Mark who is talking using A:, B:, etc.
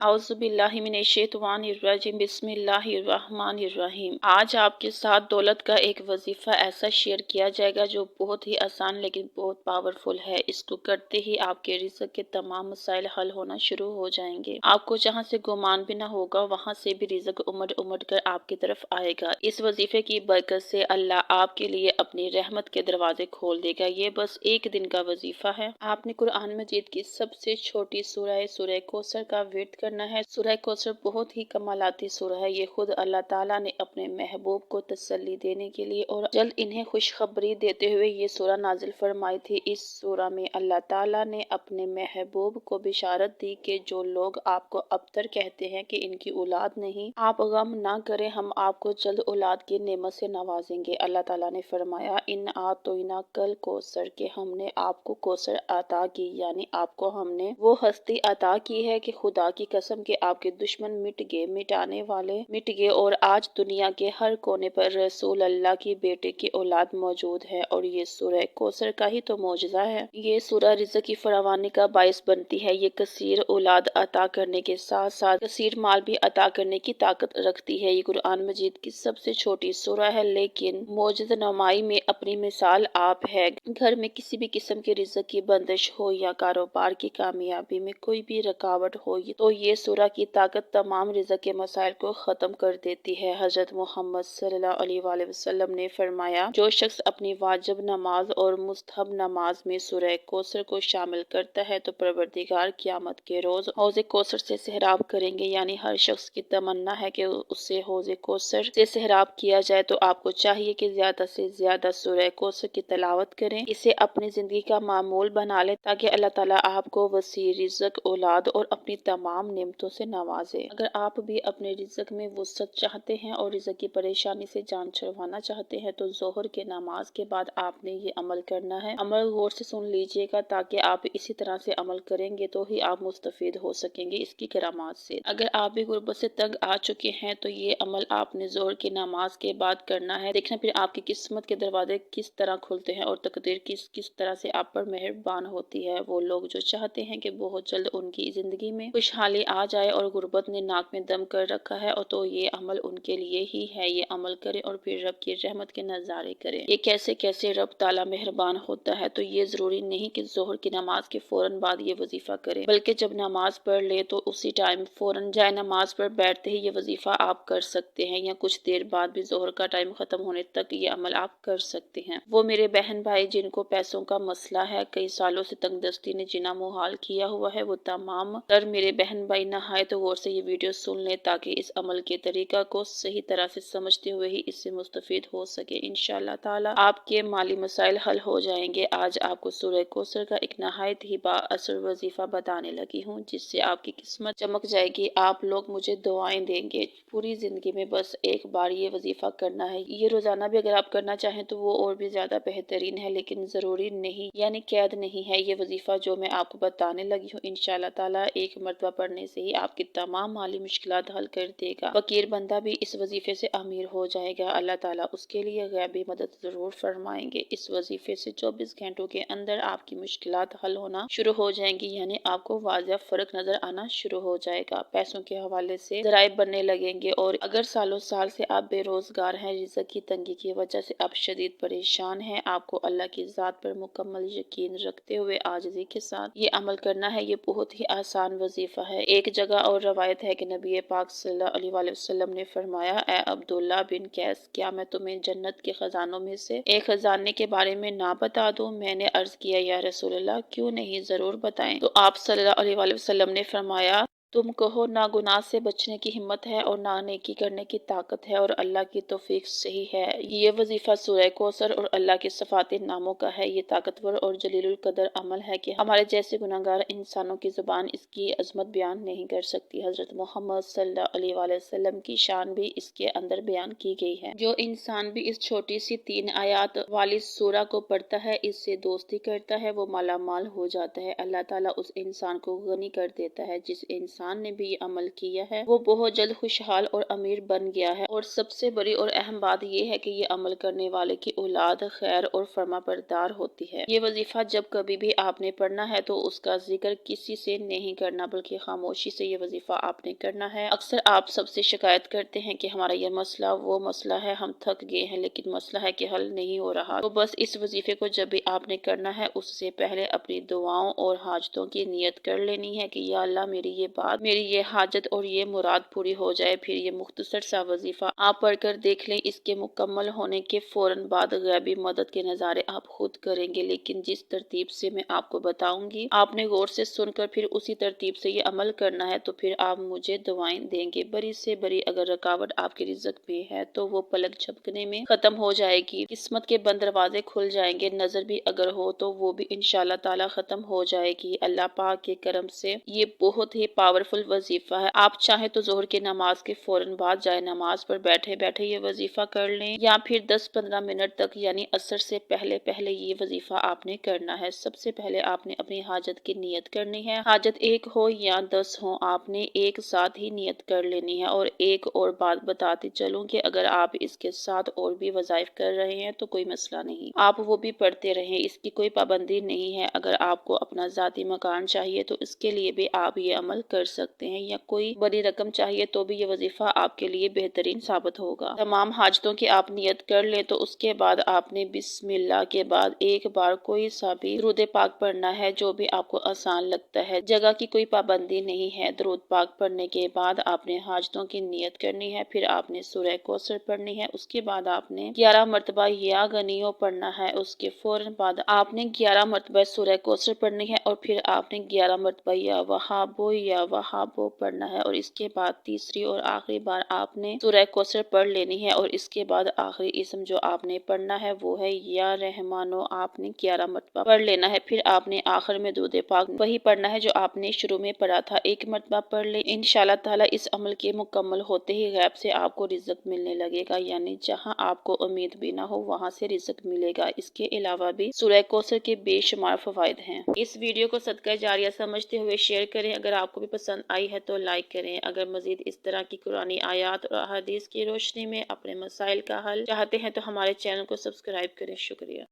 A: اعوذ باللہ من الشیطان الرجیم، بسم اللہ الرحمن الرحیم۔ آج آپ کے ساتھ دولت کا ایک وظیفہ ایسا شیئر کیا جائے گا جو بہت ہی آسان لیکن بہت پاورفل ہے۔ اس کو کرتے ہی آپ کے رزق کے تمام مسائل حل ہونا شروع ہو جائیں گے۔ آپ کو جہاں سے گمان بھی نہ ہوگا، وہاں سے بھی رزق امڑ امڑ کر آپ کی طرف آئے گا۔ اس وظیفے کی برکت سے اللہ آپ کے لیے اپنی رحمت کے دروازے کھول دے گا۔ یہ بس ایک دن کا وظیفہ ہے۔ آپ نے قرآن مجید کی سب سے چھوٹی سورہ سورہ کوسر کا ورد کر کرنا ہے۔ سورہ کوثر بہت ہی کمالاتی سورہ ہے۔ یہ خود اللہ تعالیٰ نے اپنے محبوب کو تسلی دینے کے لیے اور جلد انہیں خوشخبری دیتے ہوئے یہ سورہ نازل فرمائی تھی۔ اس سورہ میں اللہ تعالیٰ نے اپنے محبوب کو بشارت دی کہ جو لوگ آپ کو ابتر کہتے ہیں کہ ان کی اولاد نہیں، آپ غم نہ کریں، ہم آپ کو جلد اولاد کی نعمت سے نوازیں گے۔ اللہ تعالیٰ نے فرمایا، ان آتوینا کل کوثر کے ہم نے آپ کو کوثر عطا کی یعنی آپ کو ہم نے وہ ہستی عطا کی ہے کہ خدا کی قسم کے آپ کے دشمن مٹ گئے، مٹانے والے مٹ گئے اور آج دنیا کے ہر کونے پر رسول اللہ کی بیٹے کی اولاد موجود ہے اور یہ سورہ کوسر کا ہی تو معجزہ ہے۔ یہ سورہ رزق کی فراوانی کا باعث بنتی ہے۔ یہ کثیر اولاد عطا کرنے کے ساتھ ساتھ کثیر مال بھی عطا کرنے کی طاقت رکھتی ہے۔ یہ قرآن مجید کی سب سے چھوٹی سورہ ہے، لیکن موجز نمائی میں اپنی مثال آپ ہے۔ گھر میں کسی بھی قسم کے رزق کی بندش ہو یا کاروبار کی کامیابی میں کوئی بھی رکاوٹ ہو، تو یہ سورہ کی طاقت تمام رزق کے مسائل کو ختم کر دیتی ہے۔ حضرت محمد صلی اللہ علیہ وآلہ وسلم نے فرمایا، جو شخص اپنی واجب نماز اور مستحب نماز میں سورہ کوسر کو شامل کرتا ہے، تو پروردگار قیامت کے روز حوض کوسر سے سہراب کریں گے۔ یعنی ہر شخص کی تمنا ہے کہ اسے حوض کوسر سے سہراب کیا جائے۔ تو آپ کو چاہیے کہ زیادہ سے زیادہ سورہ کوسر کی تلاوت کریں۔ اسے اپنی زندگی کا معمول بنا لیں تاکہ اللہ تعالیٰ آپ کو وسیع رزق، اولاد اور اپنی تمام نعمتوں سے نوازے اگر آپ بھی اپنے رزق میں وسط چاہتے ہیں اور رزق کی پریشانی سے جان چھڑوانا چاہتے ہیں تو ظہر کے نماز کے بعد آپ نے یہ عمل کرنا ہے۔ عمل غور سے سن لیجیے گا تاکہ آپ اسی طرح سے عمل کریں گے تو ہی آپ مستفید ہو سکیں گے اس کی کرامات سے۔ اگر آپ بھی غربت سے تنگ آ چکے ہیں تو یہ عمل آپ نے ظہر کی نماز کے بعد کرنا ہے۔ دیکھنا پھر آپ کی قسمت کے دروازے کس طرح کھلتے ہیں اور تقدیر کس کس طرح سے آپ پر مہربان ہوتی ہے۔ وہ لوگ جو چاہتے ہیں کہ بہت جلد ان کی زندگی میں خوشحالی آ جائے اور غربت نے ناک میں دم کر رکھا ہے، اور تو یہ عمل ان کے لیے ہی ہے۔ یہ عمل کرے اور پھر رب کی رحمت کے نظارے کرے یہ کیسے کیسے رب تعالی مہربان ہوتا ہے، تو یہ ضروری نہیں کہ ظہر کی نماز کے فوراً بعد یہ وظیفہ کرے بلکہ جب نماز پڑھ لے تو اسی ٹائم فوراً جائے نماز پر بیٹھتے ہی یہ وظیفہ آپ کر سکتے ہیں، یا کچھ دیر بعد بھی ظہر کا ٹائم ختم ہونے تک یہ عمل آپ کر سکتے ہیں۔ وہ میرے بہن بھائی جن کو پیسوں کا مسئلہ ہے، کئی سالوں سے تنگ دستی نے جنا محال کیا ہوا ہے، وہ تمام تر میرے بہن بھائی نہائے تو غور سے یہ ویڈیو سن لیں تاکہ اس عمل کے طریقہ کو صحیح طرح سے سمجھتے ہوئے ہی اس سے مستفید ہو سکے۔ انشاءاللہ تعالی آپ کے مالی مسائل حل ہو جائیں گے۔ آج آپ کو سورہ کوسر کا ایک نہایت ہی با اثر وظیفہ بتانے لگی ہوں، جس سے آپ کی قسمت چمک جائے گی۔ آپ لوگ مجھے دعائیں دیں گے۔ پوری زندگی میں بس ایک بار یہ وظیفہ کرنا ہے۔ یہ روزانہ بھی اگر آپ کرنا چاہیں تو وہ اور بھی زیادہ بہترین ہے، لیکن ضروری نہیں یعنی قید نہیں ہے یہ وظیفہ جو میں آپ کو بتانے لگی ہوں۔ انشاءاللہ تعالی ایک مرتبہ پڑھنے سے ہی آپ کی تمام مالی مشکلات حل کر دے گا۔ فقیر بندہ بھی اس وظیفے سے امیر ہو جائے گا۔ اللہ تعالیٰ اس کے لیے غیبی مدد ضرور فرمائیں گے۔ اس وظیفے سے چوبیس گھنٹوں کے اندر آپ کی مشکلات حل ہونا شروع ہو جائیں گی یعنی آپ کو واضح فرق نظر آنا شروع ہو جائے گا۔ پیسوں کے حوالے سے ذرائع بننے لگیں گے اور اگر سالوں سال سے آپ بے روزگار ہیں، رزق کی تنگی کی وجہ سے آپ شدید پریشان ہیں۔ آپ کو اللہ کی ذات پر مکمل یقین رکھتے ہوئے آجزی کے ساتھ یہ عمل کرنا ہے۔ یہ بہت ہی آسان وظیفہ ہے۔ ایک جگہ اور روایت ہے کہ نبی پاک صلی اللہ علیہ وآلہ وسلم نے فرمایا، اے عبداللہ بن کیس کیا میں تمہیں جنت کے خزانوں میں سے ایک خزانے کے بارے میں نہ بتا دوں؟ میں نے عرض کیا، یا رسول اللہ، کیوں نہیں؟ ضرور بتائیں۔ تو آپ صلی اللہ علیہ وآلہ وسلم نے فرمایا تم کہو نہ گناہ سے بچنے کی ہمت ہے اور نہ نیکی کرنے کی طاقت ہے اور اللہ کی توفیق صحیح ہے۔ یہ وظیفہ سورہ کوثر اور اللہ کے صفات ناموں کا ہے۔ یہ طاقتور اور جلیل القدر عمل ہے کہ ہمارے جیسے گناہ گار انسانوں کی زبان اس کی عظمت بیان نہیں کر سکتی۔ حضرت محمد صلی اللہ علیہ وآلہ وسلم کی شان بھی اس کے اندر بیان کی گئی ہے۔ جو انسان بھی اس چھوٹی سی تین آیات والی سورہ کو پڑھتا ہے، اس سے دوستی کرتا ہے، وہ مالا مال ہو جاتا ہے۔ اللہ تعالیٰ اس انسان کو غنی کر دیتا ہے جس انسان انسان نے بھی یہ عمل کیا ہے، وہ بہت جلد خوشحال اور امیر بن گیا ہے۔ اور سب سے بڑی اور اہم بات یہ ہے کہ یہ عمل کرنے والے کی اولاد خیر اور فرما بردار ہوتی ہے۔ یہ وظیفہ جب کبھی بھی آپ نے پڑھنا ہے تو اس کا ذکر کسی سے نہیں کرنا، بلکہ خاموشی سے یہ وظیفہ آپ نے کرنا ہے۔ اکثر آپ سب سے شکایت کرتے ہیں کہ ہمارا یہ مسئلہ، وہ مسئلہ ہے، ہم تھک گئے ہیں، لیکن مسئلہ ہے کہ حل نہیں ہو رہا۔ تو بس اس وظیفے کو جب بھی آپ نے کرنا ہے، اس سے پہلے اپنی دعاؤں اور حاجتوں کی نیت کر لینی ہے کہ یا اللہ میری یہ بات میری یہ حاجت اور یہ مراد پوری ہو جائے، پھر یہ مختصر سا وظیفہ آپ پڑھ کر دیکھ لیں۔ اس کے مکمل ہونے کے فوراً بعد غیبی مدد کے نظارے آپ خود کریں گے، لیکن جس ترتیب سے میں آپ کو بتاؤں گی، آپ نے غور سے سن کر پھر اسی ترتیب سے یہ عمل کرنا ہے، تو پھر آپ مجھے دعائیں دیں گے۔ بری سے بری اگر رکاوٹ آپ کے رزق میں ہے، تو وہ پلک جھپکنے میں ختم ہو جائے گی۔ قسمت کے بند دروازے کھل جائیں گے۔ نظر بھی اگر ہو تو وہ بھی انشاءاللہ تعالی ختم ہو جائے گی۔ اللہ پاک کے کرم سے یہ بہت ہی پاور پاورفل وظیفہ ہے۔ آپ چاہیں تو ظہر کے نماز کے فوراً بعد جائے نماز پر بیٹھے بیٹھے یہ وظیفہ کر لیں یا پھر دس پندرہ منٹ تک یعنی اثر سے پہلے پہلے یہ وظیفہ آپ نے کرنا ہے۔ سب سے پہلے آپ نے اپنی حاجت کی نیت کرنی ہے۔ حاجت ایک ہو یا دس ہو آپ نے ایک ساتھ ہی نیت کر لینی ہے اور ایک اور بات بتاتی چلوں کہ اگر آپ اس کے ساتھ اور بھی وظائف کر رہے ہیں تو کوئی مسئلہ نہیں۔ آپ وہ بھی پڑھتے رہیں، اس کی کوئی پابندی نہیں ہے۔ اگر آپ کو اپنا ذاتی مکان چاہیے تو اس کے لیے بھی آپ یہ عمل کر سکتے ہیں یا کوئی بڑی رقم چاہیے تو بھی یہ وظیفہ آپ کے لیے بہترین ثابت ہوگا۔ تمام حاجتوں کی آپ نیت کر لیں تو اس کے بعد آپ نے بسم اللہ کے بعد ایک بار کوئی سا بھی درود پاک پڑھنا ہے جو بھی آپ کو آسان لگتا ہے۔ جگہ کی کوئی پابندی نہیں ہے۔ درود پاک پڑھنے کے بعد آپ نے حاجتوں کی نیت کرنی ہے۔ پھر آپ نے سورہ کوسر پڑھنی ہے۔ اس کے بعد آپ نے گیارہ مرتبہ یا گنیوں پڑھنا ہے۔ اس کے فوراً بعد آپ نے گیارہ مرتبہ سورہ کوسر پڑھنی ہے اور پھر آپ نے گیارہ مرتبہ یا وہابو یا وہابو پڑھنا ہے اور اس کے بعد تیسری اور آخری بار آپ نے سورہ کوسر پڑھ لینی ہے اور اس کے بعد آخری اسم جو آپ نے پڑھنا ہے وہ ہے یا رحمانو، آپ نے گیارہ مرتبہ پڑھ لینا ہے۔ پھر آپ نے آخر میں دودھ پاک وہی پڑھنا ہے جو آپ نے شروع میں پڑھا تھا۔ ایک مرتبہ پڑھ لیں۔ انشاءاللہ تعالی اس عمل کے مکمل ہوتے ہی غیب سے آپ کو رزق ملنے لگے گا۔ یعنی جہاں آپ کو امید بھی نہ ہو وہاں سے رزق ملے گا۔ اس کے علاوہ بھی سورہ کوسر کے بے شمار فوائد ہیں۔ اس ویڈیو کو صدقہ جاریہ سمجھتے ہوئے شیئر کریں۔ اگر آپ کو بھی پسند پسند آئی ہے تو لائک کریں۔ اگر مزید اس طرح کی قرآنی آیات اور احادیث کی روشنی میں اپنے مسائل کا حل چاہتے ہیں تو ہمارے چینل کو سبسکرائب کریں۔ شکریہ۔